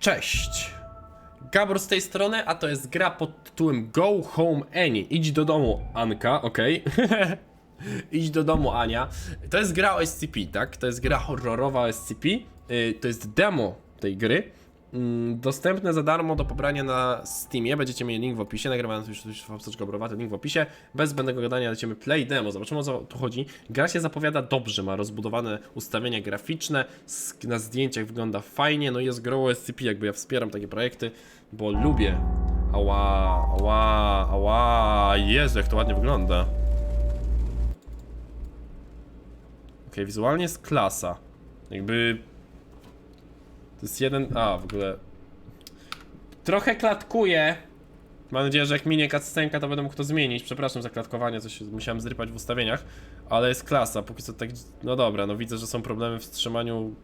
Cześć! Gabor z tej strony, a to jest gra pod tytułem Go Home Annie. Idź do domu, Anka, okej. Idź do domu, Ania. To jest gra o SCP, tak? To jest gra horrorowa o SCP. Yy, to jest demo tej gry. Mm, Dostępne za darmo do pobrania na Steamie. Będziecie mieli link w opisie. Nagrywając już już w apteczce Gaborowa, link w opisie. Bez zbędnego gadania lecimy play demo. Zobaczymy o co tu chodzi. Gra się zapowiada dobrze, ma rozbudowane ustawienia graficzne. Na zdjęciach wygląda fajnie. No i jest grą SCP, jakby ja wspieram takie projekty, bo lubię. Ała, ała, ała. Jezu, jak to ładnie wygląda. Okej, wizualnie jest klasa. Jakby to jest jeden. A, w ogóle. Trochę klatkuje. Mam nadzieję, że jak minie cutscenka, to będę mógł to zmienić. Przepraszam za klatkowanie, coś musiałem zrypać w ustawieniach. Ale jest klasa, póki co tak. No dobra, no widzę, że są problemy w wstrzymaniu.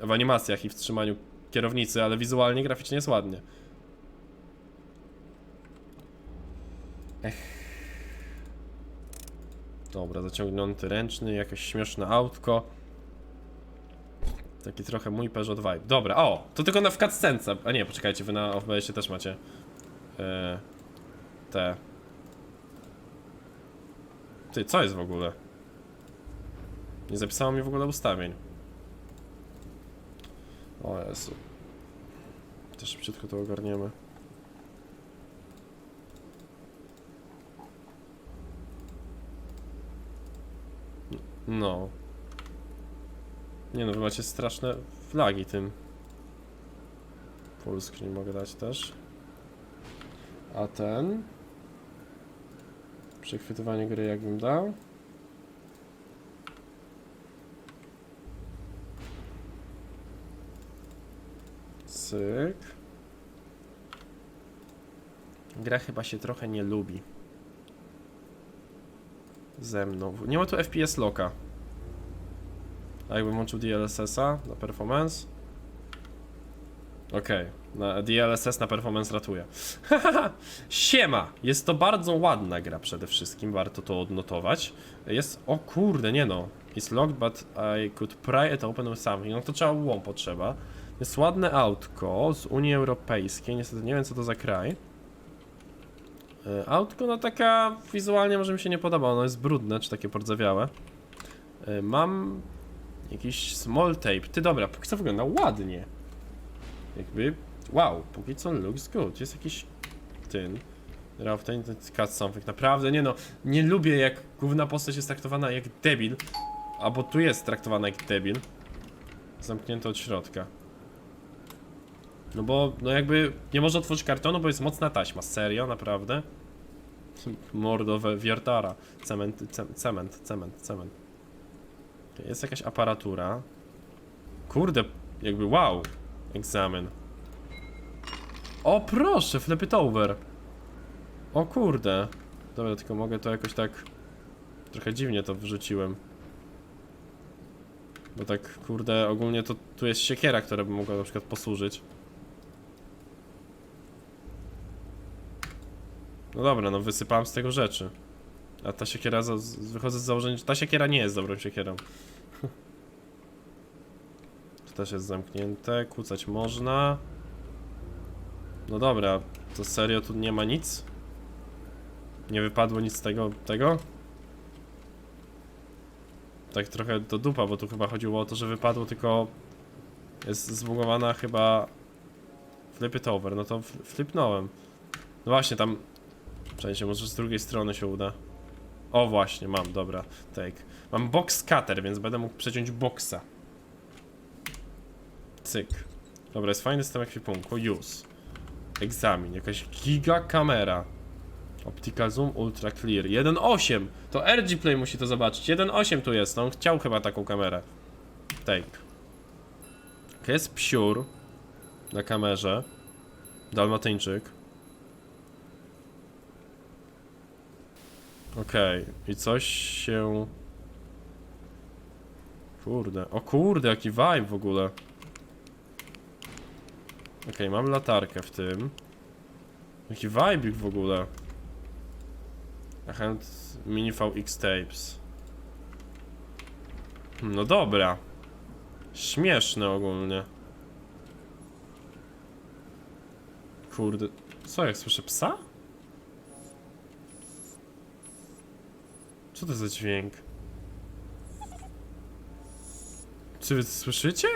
w animacjach i wstrzymaniu kierownicy, ale wizualnie, graficznie jest ładnie. Ech. Dobra, zaciągnięty ręczny, jakieś śmieszne autko. Taki trochę mój Peugeot vibe. Dobra, o! To tylko na w cutscence. A nie, poczekajcie, wy na OBS-ie też macie. E, te. Ty, co jest w ogóle? Nie zapisało mi w ogóle ustawień. O Jezu. Też szybciutko to ogarniemy. No. Nie no, wy macie straszne flagi tym. Full screen mogę dać też. A ten? Przechwytywanie gry jakbym dał. Cyk. Gra chyba się trochę nie lubi. Ze mną. Nie ma tu FPS loka. Jakbym włączył DLSS-a na performance? Okej, na DLSS na performance ratuje. Siema! Jest to bardzo ładna gra przede wszystkim, warto to odnotować. Jest, o kurde, nie no. It's locked, but I could pry it open with something. No to trzeba łom potrzeba. Jest ładne autko z Unii Europejskiej, niestety nie wiem co to za kraj. E, Autko, no taka wizualnie może mi się nie podoba, ono jest brudne, czy takie pordzewiałe. E, Mam jakiś small tape. Ty dobra, póki co wygląda ładnie. Jakby, wow, póki co looks good. Jest jakiś ten. Ralph ten cut something. Naprawdę, nie no, nie lubię jak główna postać jest traktowana jak debil. Albo tu jest traktowana jak debil. Zamknięto od środka. No bo, no jakby nie może otworzyć kartonu, bo jest mocna taśma. Serio, naprawdę? Mordowe wiertara. Cement, ce- cement, cement, cement. Jest jakaś aparatura. Kurde, jakby wow. Egzamin. O proszę, flip it over. O kurde. Dobra, tylko mogę to jakoś tak... Trochę dziwnie to wrzuciłem. Bo tak, kurde, ogólnie to tu jest siekiera, która by mogła na przykład posłużyć. No dobra, no wysypałem z tego rzeczy. A ta siekiera, za, wychodzę z założenia, że ta siekiera nie jest dobrą siekierą. To też jest zamknięte, kłócać można. No dobra, to serio tu nie ma nic? Nie wypadło nic z tego, tego? Tak trochę do dupa, bo tu chyba chodziło o to, że wypadło tylko... Jest zbugowana chyba... Flip it over, no to fl- flipnąłem. No właśnie, tam... Przejdzie, może z drugiej strony się uda. O właśnie, mam, dobra, take. Mam box cutter, więc będę mógł przeciąć boxa. Cyk. Dobra, jest fajny system ekwipunku. Use. Egzamin. Jakaś giga kamera. Optical zoom ultra clear. 1.8! To RG Play musi to zobaczyć. 1.8 tu jest. No, on chciał chyba taką kamerę. Take. Jest psiur. Na kamerze. Dalmatyńczyk. Okej. I coś się... Kurde. O kurde, jaki vibe w ogóle. Okej, mam latarkę w tym. Jaki vibe w ogóle. A hand mini VX tapes. No dobra. Śmieszne ogólnie. Kurde, co jak słyszę psa? Co to za dźwięk? Czy wy słyszycie?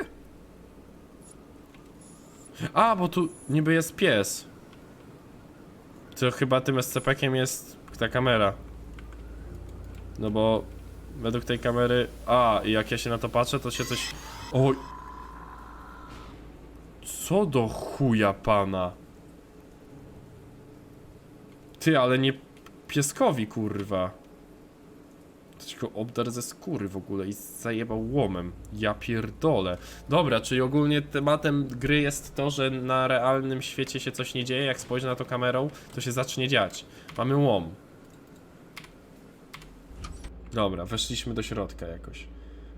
A, bo tu niby jest pies. To chyba tym SCP-kiem jest ta kamera. No bo według tej kamery... A, i jak ja się na to patrzę, to się coś... Oj! Co do chuja pana? Ty, ale nie pieskowi, kurwa. Ktoś go obdarł ze skóry w ogóle i zajebał łomem. Ja pierdolę. Dobra, czyli ogólnie tematem gry jest to, że na realnym świecie się coś nie dzieje, jak spojrzę na to kamerą, to się zacznie dziać. Mamy łom. Dobra, weszliśmy do środka jakoś.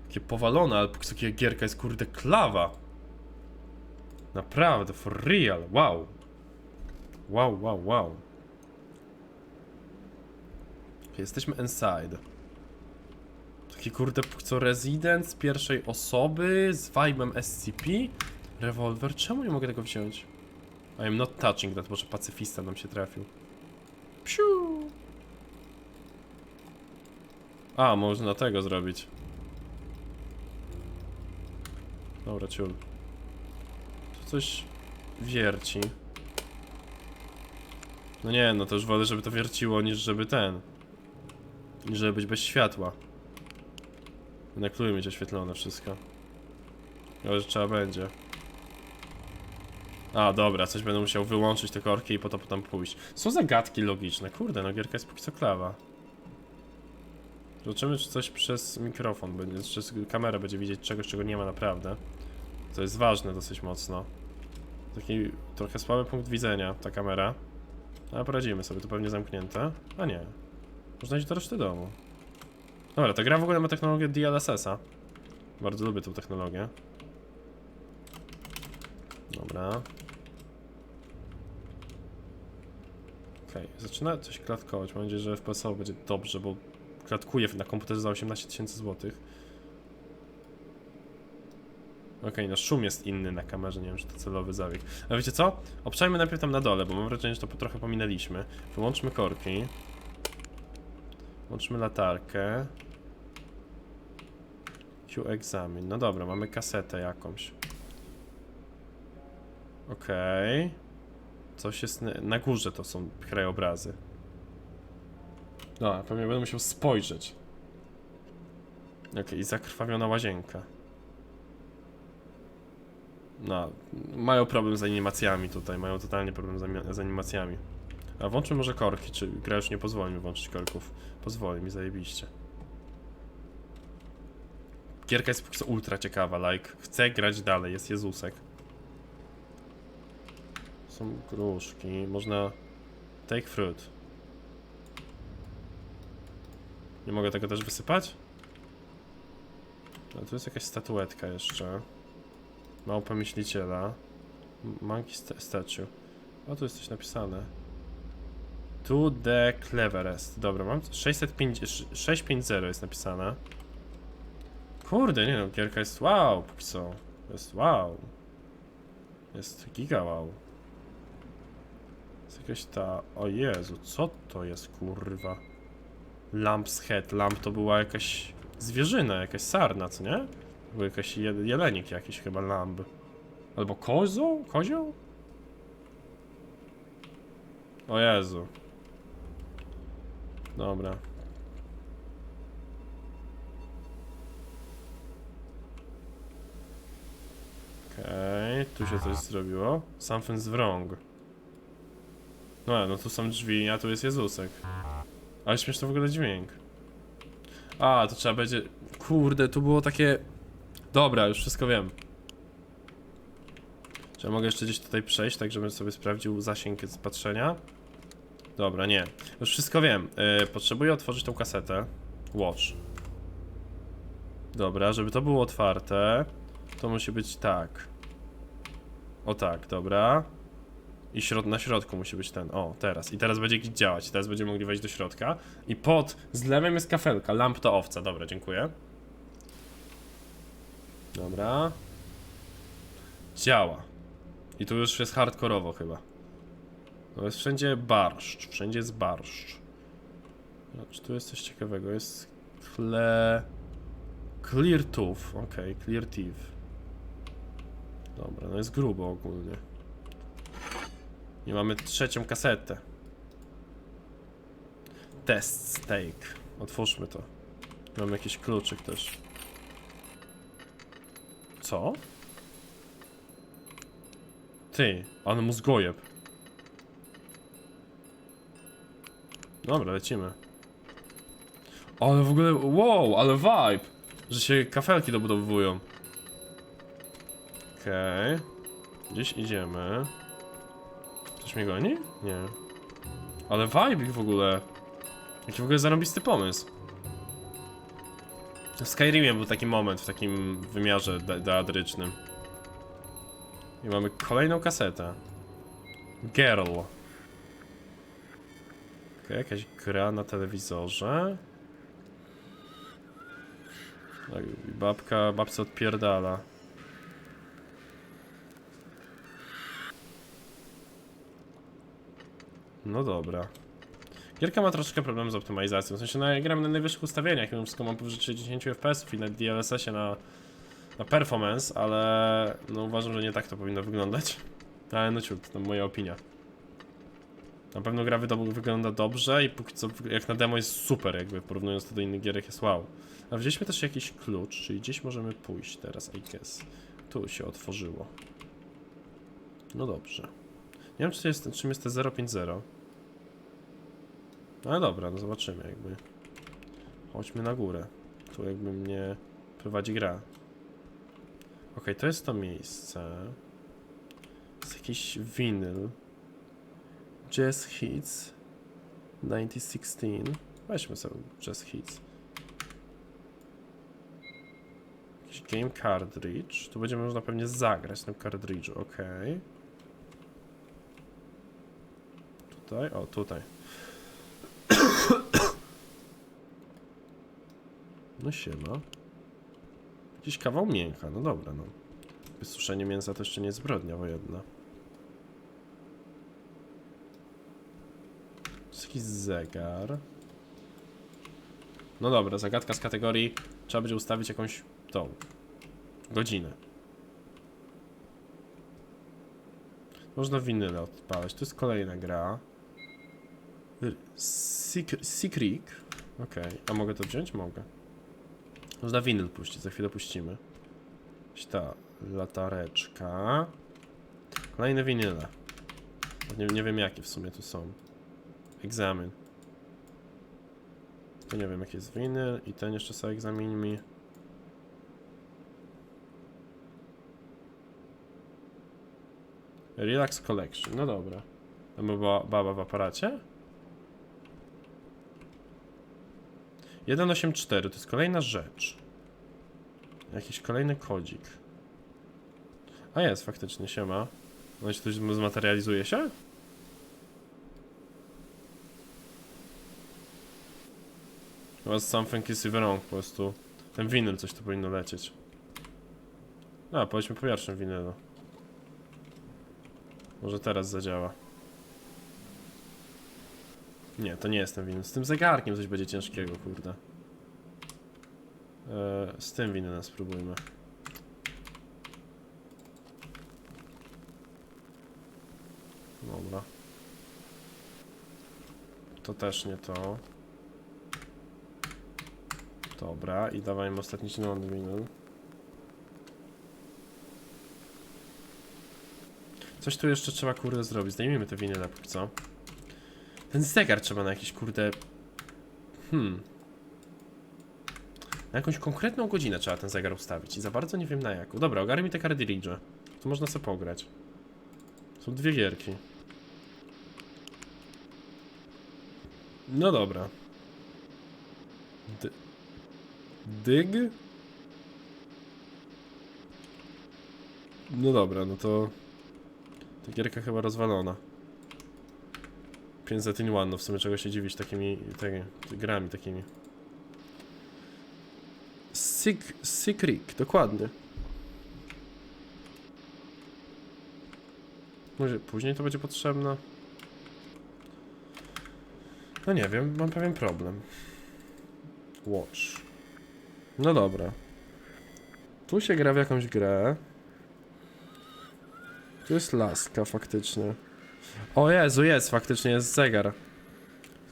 Takie powalone, ale taka gierka jest kurde klawa. Naprawdę, for real, wow. Wow, wow, wow. Jesteśmy inside. Taki kurde, co rezydent z pierwszej osoby, z vibe'em SCP. Rewolwer, czemu nie mogę tego wziąć? I am not touching that, może pacyfista nam się trafił. Psiu! A, można tego zrobić. Dobra, ciul. Tu coś wierci. No nie, no to już wolę, żeby to wierciło, niż żeby ten. Niż żeby być bez światła. Na kluju mieć oświetlone wszystko. Ale że trzeba będzie. A, dobra, coś będę musiał wyłączyć te korki i po to potem pójść. Są zagadki logiczne. Kurde, no gierka jest póki co klawa. Zobaczymy, czy coś przez mikrofon będzie, czy kamera będzie widzieć czegoś, czego nie ma naprawdę. To jest ważne dosyć mocno. Taki trochę słaby punkt widzenia, ta kamera. Ale poradzimy sobie, to pewnie zamknięte. A nie. Można iść do reszty domu. Dobra, ta gra w ogóle ma technologię DLSS-a. Bardzo lubię tą technologię. Dobra. Okej, zaczyna coś klatkować. Mam nadzieję, że FPS-owo będzie dobrze, bo klatkuje na komputerze za 18 tysięcy złotych. Okej, no szum jest inny na kamerze, nie wiem, czy to celowy zabieg. A wiecie co? Obczajmy najpierw tam na dole, bo mam wrażenie, że to trochę pominęliśmy. Wyłączmy korki. Włączmy latarkę. Q egzamin. No dobra, mamy kasetę jakąś. Okej. Coś jest na, na górze, to są krajobrazy. Dobra, pewnie będę musiał spojrzeć. Okej, zakrwawiona łazienka. No, mają problem z animacjami tutaj, mają totalnie problem z, z animacjami. A włączmy może korki, czy gra już nie pozwoli mi włączyć korków? Pozwoli mi, zajebiście. Gierka jest po prostu ultra ciekawa, like, chcę grać dalej, jest Jezusek. Są gruszki, można... Take fruit. Nie mogę tego też wysypać? A tu jest jakaś statuetka jeszcze. Małpa myśliciela. Monkey sta- statue. O, tu jest coś napisane. To the cleverest. Dobra, mam 650, 650 jest napisane. Kurde, nie no, gierka jest wow, póki co. Jest wow. Jest giga wow. Jest jakaś ta... O Jezu, co to jest kurwa? Lamp's head. Lamp to była jakaś zwierzyna, jakaś sarna, co nie? Był jakaś je jelenik jakiś chyba lamb. Albo kozioł? Kozioł? O Jezu. Dobra. Okej, tu się coś zrobiło. Something's wrong. No, no tu są drzwi, a tu jest Jezusek. Ale śmieszny w ogóle dźwięk. A, to trzeba będzie... Kurde, tu było takie... Dobra, już wszystko wiem. Czy ja mogę jeszcze gdzieś tutaj przejść, tak żebym sobie sprawdził zasięg z patrzenia? Dobra, nie. Już wszystko wiem. Yy, potrzebuję otworzyć tą kasetę. Watch. Dobra, żeby to było otwarte, to musi być tak. O tak, dobra. I środ na środku musi być ten. O, teraz. I teraz będzie git działać. Teraz będziemy mogli wejść do środka. I pod, z lewem jest kafelka. Lamp to owca. Dobra, dziękuję. Dobra. Działa. I tu już jest hardkorowo chyba. No jest wszędzie barszcz, wszędzie jest barszcz. Czy tu jest coś ciekawego? Jest kle... Clear Tooth, okej, Clear Teeth. Dobra, no jest grubo ogólnie. I mamy trzecią kasetę. Test steak. Otwórzmy to. Mamy jakiś kluczyk też. Co? Ty, ale mózgojeb. Dobra, lecimy. Ale w ogóle, wow, ale vibe! Że się kafelki dobudowują. Okej. Okay. Gdzieś idziemy. Ktoś mnie goni? Nie. Ale vibe w ogóle. Jaki w ogóle zarąbisty pomysł. W Skyrimie był taki moment w takim wymiarze de teatrycznym. I mamy kolejną kasetę. Girl. Okay, jakaś gra na telewizorze. Tak, babka, babce odpierdala. No dobra. Gierka ma troszkę problem z optymalizacją. W sensie, no ja gram na najwyższych ustawieniach, mimo wszystko mam powyżej 60 fps i na DLSS-ie na, na performance, ale no uważam, że nie tak to powinno wyglądać. Ale no ciut, to moja opinia. Na pewno gra wygląda dobrze i póki co jak na demo jest super, jakby porównując to do innych gierek jest wow. A wzięliśmy też jakiś klucz, czyli gdzieś możemy pójść teraz, I guess. Tu się otworzyło. No dobrze. Nie wiem, czy jest, czym jest te 050. Ale dobra, no zobaczymy jakby. Chodźmy na górę. Tu jakby mnie prowadzi gra. Okej, to jest to miejsce. Jest jakiś winyl. Jazz Hits 2016. Weźmy sobie Jazz Hits. Jakiś game cartridge. Tu będziemy można pewnie zagrać na cartridge'u, ok. Tutaj, o tutaj. No siema. Jakiś kawał mięcha, no dobra, no. Wysuszenie mięsa to jeszcze nie zbrodnia wojenna. jest jakiś zegar. No dobra, zagadka z kategorii trzeba będzie ustawić jakąś tą godzinę. Można winyle odpalać. Tu jest kolejna gra. Secret. Okej, a mogę to wziąć? Mogę. Można winyl puścić, za chwilę puścimy. Ta latareczka. Kolejne winyle. Nie, nie wiem jakie w sumie tu są. Egzamin. To nie wiem jaki jest winyl i ten jeszcze sobie egzamin mi. Relax Collection, no dobra. Tam była baba w aparacie? 184, to jest kolejna rzecz. Jakiś kolejny kodzik. A jest, faktycznie, siema. No i to zmaterializuje się? Chyba something is wrong po prostu. Ten winyl coś tu powinno lecieć. A, powiedzmy po pierwszym winylu. Może teraz zadziała. Nie, to nie jest ten winyl. Z tym zegarkiem coś będzie ciężkiego, kurde. Eee, z tym winylem spróbujmy. Dobra. To też nie to. Dobra, i dawajmy ostatni winyl. Coś tu jeszcze trzeba kurde zrobić. Zdejmijmy te winyle co. Ten zegar trzeba na jakiś kurde... Hmm. Na jakąś konkretną godzinę trzeba ten zegar ustawić i za bardzo nie wiem na jaką. Dobra, ogarnij mi te cartridge. Tu można sobie pograć. Są dwie gierki. No dobra. D Dyg? No dobra, no to... Ta gierka chyba rozwalona. 500 in one, no w sumie czego się dziwić takimi tak, grami takimi. Sig Secret, dokładnie. Może później to będzie potrzebne. No nie wiem, mam pewien problem. Watch. No dobra. Tu się gra w jakąś grę. Tu jest laska faktycznie. O Jezu, jest faktycznie, jest zegar.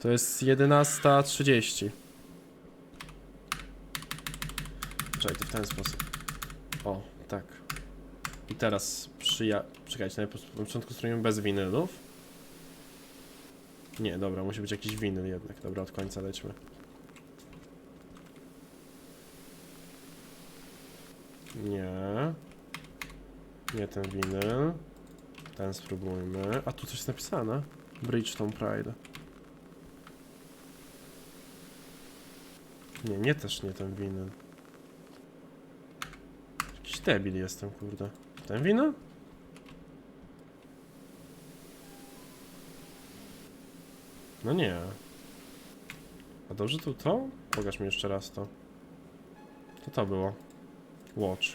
To jest 11.30. Czekaj, to w ten sposób. O, tak. I teraz przyja... Czekajcie, na początku strojmy bez winylów. Nie, dobra, musi być jakiś winyl jednak. Dobra, od końca lećmy. Nie. Nie ten winyl. Ten spróbujmy. A tu coś napisane. Bridgestone Pride. Nie, nie też nie ten winyl. Jakiś debil jestem, kurde. Ten winyl? No nie. A dobrze tu to? Pokaż mi jeszcze raz to. To to było. Watch.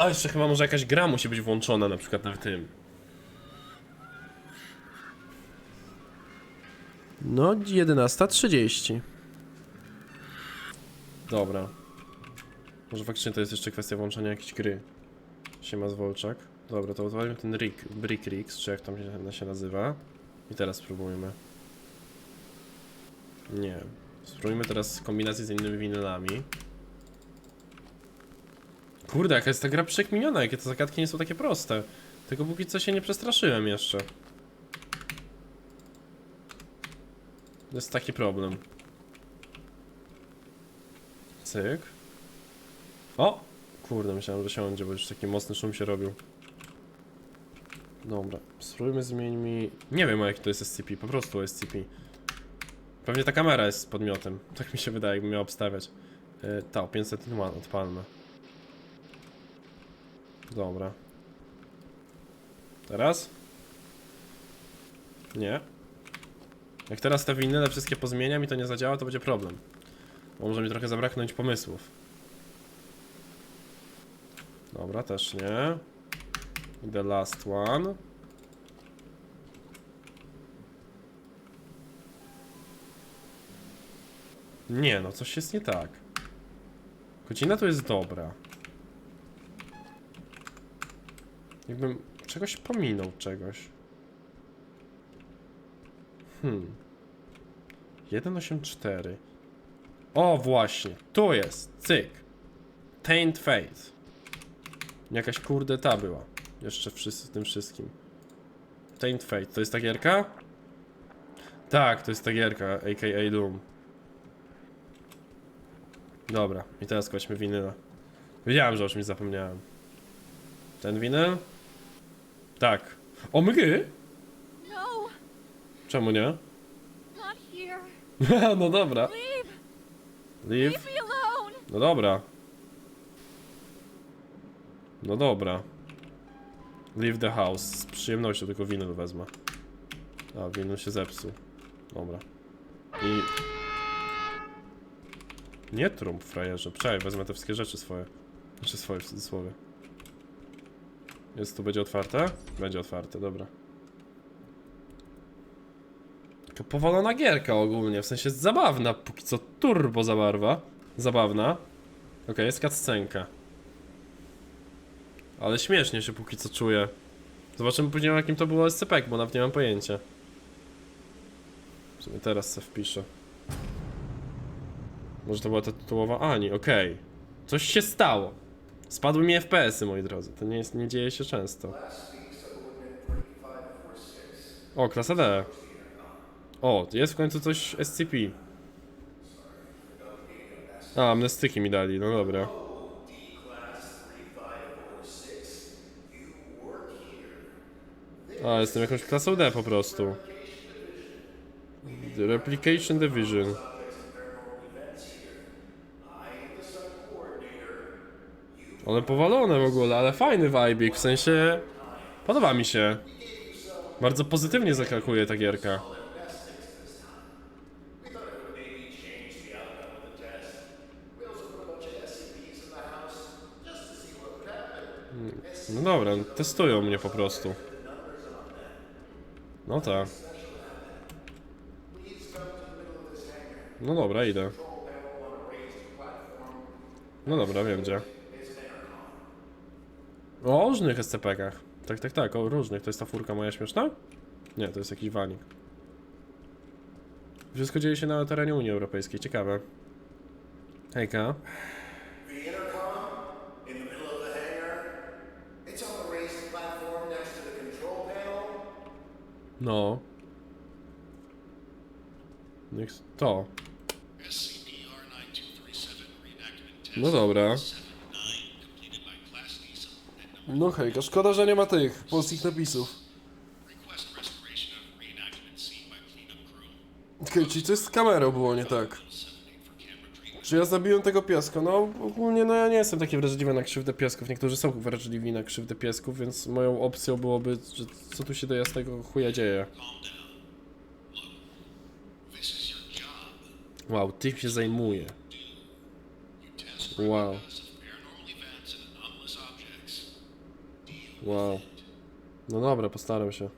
A jeszcze chyba może jakaś gra musi być włączona na przykład na tym. No, 11.30. Dobra. Może faktycznie to jest jeszcze kwestia włączenia jakiejś gry. Siema Zwolczak. Dobra, to odwalimy ten Rick, Brick Ricks, czy jak tam się, się nazywa. I teraz spróbujmy. Nie. Spróbujmy teraz kombinacji z innymi winylami. Kurde, jaka jest ta gra przekminiona, jakie te zagadki nie są takie proste. Tylko póki co się nie przestraszyłem jeszcze. To jest taki problem. Cyk. O! Kurde, myślałem, że siądzie, bo już taki mocny szum się robił. Dobra, spróbujmy zmieńmy... Nie wiem, jaki to jest SCP, po prostu SCP. Pewnie ta kamera jest podmiotem. Tak mi się wydaje, jakbym miał obstawiać. Yy, ta, 500 odpalmy. Dobra. Teraz? Nie. Jak teraz te winyle wszystkie pozmieniam i to nie zadziała, to będzie problem. Bo może mi trochę zabraknąć pomysłów. Dobra, też nie. The last one. Nie, no coś jest nie tak. Godzina to jest dobra. Jakbym czegoś pominął, czegoś. Hmm. 184. O, właśnie. Tu jest. Cyk. Taint Fate. Jakaś kurde ta była. Jeszcze wszyscy- tym wszystkim. Taint Fate. To jest ta gierka? Tak, to jest ta gierka, a.k.a. Doom. Dobra, i teraz kładźmy winyla. Wiedziałem, że już mi zapomniałem. Ten winyl? Tak. O mgy? No, Czemu nie? not here. no dobra. Leave. Leave. Leave me alone. No dobra. No dobra. Leave the house. Z przyjemnością tylko winyl wezmę. A, winyl się zepsuł. Dobra. I... Nie trąb, frajerze. Czekaj, wezmę te wszystkie rzeczy swoje. Znaczy swoje w cudzysłowie. Jest tu, będzie otwarte? Będzie otwarte, dobra. Taka powolona gierka ogólnie, w sensie zabawna, póki co turbo zabarwa. Zabawna. Okej, jest cutscenka. Ale śmiesznie się póki co czuję. Zobaczymy później jakim to było SCP, bo nawet nie mam pojęcia. W sumie teraz se wpiszę. Może to była ta tytułowa Ani, okej. Coś się stało. Spadły mi FPS-y, moi drodzy. To nie, jest, nie dzieje się często. O, klasa D. O, jest w końcu coś SCP. A, amnestyki mi dali, no dobra. A, jestem jakąś klasą D po prostu. The Replication Division. One powalone w ogóle, ale fajny vibe, w sensie... Podoba mi się. Bardzo pozytywnie zakakuje ta gierka. No dobra, testują mnie po prostu. No tak. No dobra, idę. No dobra, wiem gdzie. O różnych SCP-kach. Tak, tak, tak, o różnych. To jest ta furka moja śmieszna? Nie, to jest jakiś wanik. Wszystko dzieje się na terenie Unii Europejskiej, ciekawe. Hejka. No. Niech to. SCP-R9237 reenactment test No dobra. No hejka, szkoda, że nie ma tych polskich napisów. Okej, czyli coś z kamerą było nie tak. 78 for camera treatment. Czy ja zabiłem tego pieska? No ogólnie no ja nie jestem taki wrażliwy na krzywdę piesków. Niektórzy są wrażliwi na krzywdę piesków, więc moją opcją byłoby, że co tu się do jasnego chuja dzieje. Wow, tym się zajmuje. Wow, wow. No dobra, postaram się.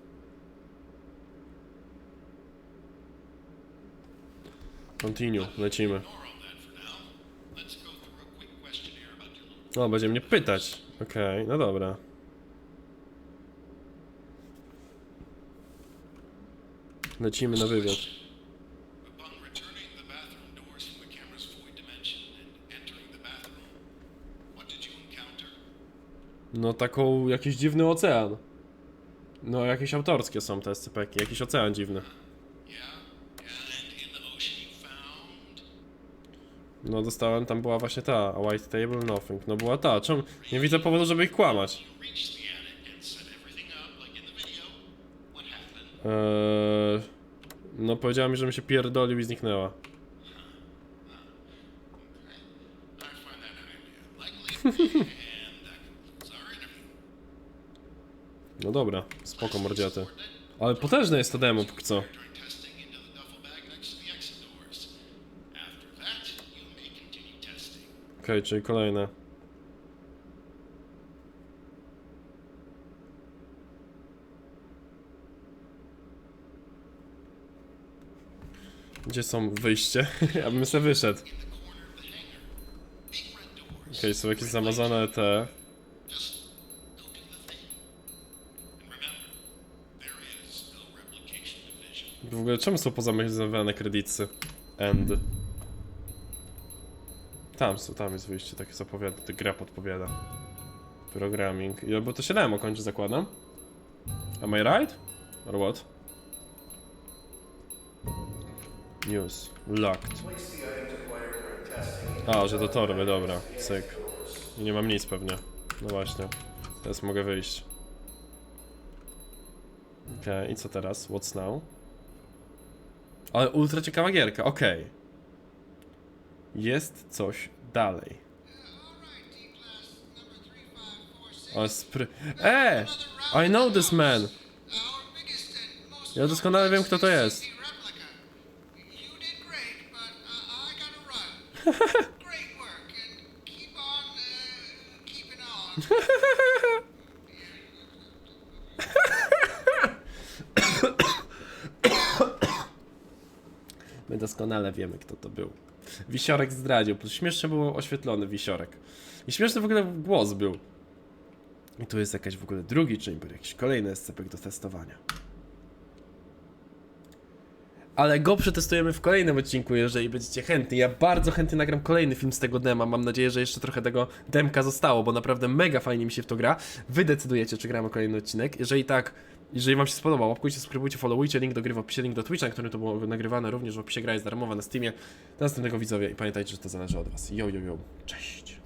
Continue, lecimy. O, będzie mnie pytać. Okej, no dobra. Lecimy na wywiad. No taką, jakiś dziwny ocean. No jakieś autorskie są te SCP-ki, jakiś ocean dziwny. No dostałem, tam była właśnie ta, a white table, nothing. No była ta, czemu? Nie widzę powodu, żeby ich kłamać. Eee, no powiedziała mi, że mi się pierdolił i zniknęła. No dobra, spoko mordziaty. Ale potężne jest to demo, co. Okej, czyli kolejne. Gdzie są wyjście? Ja bym sobie wyszedł. Okej, są jakieś zamazane te... ogóle czemu są pozamykane kredyty? End. Tam są, tam jest wyjście, takie zapowiada, to gra podpowiada. Programming. Ja, bo to się demo kończy, zakładam. Am I right? Or what? News. Locked. To. A, że do torby, dobra. Syk. I nie mam nic pewnie. No właśnie. Teraz mogę wyjść. Okej, i co teraz? What's now? Ale ultra ciekawa gierka, okej. Jest coś dalej. Ale spry... E! I know this man! Ja doskonale wiem, kto to jest. doskonale wiemy, kto to był. Wisiorek zdradził, śmiesznie było oświetlony wisiorek. I śmieszny w ogóle głos był. I tu jest jakaś w ogóle drugi chamber, jakiś kolejny SCP do testowania. Ale go przetestujemy w kolejnym odcinku, jeżeli będziecie chętni. Ja bardzo chętnie nagram kolejny film z tego dema. Mam nadzieję, że jeszcze trochę tego demka zostało, bo naprawdę mega fajnie mi się w to gra. Wy decydujecie, czy gramy kolejny odcinek. Jeżeli tak, jeżeli wam się spodobał, łapkujcie, subskrybujcie, followujcie, link do gry w opisie, link do Twitcha, na którym to było nagrywane, również w opisie gra jest darmowa na Steamie. Do następnego widzowie i pamiętajcie, że to zależy od was. Yo, yo, yo. Cześć.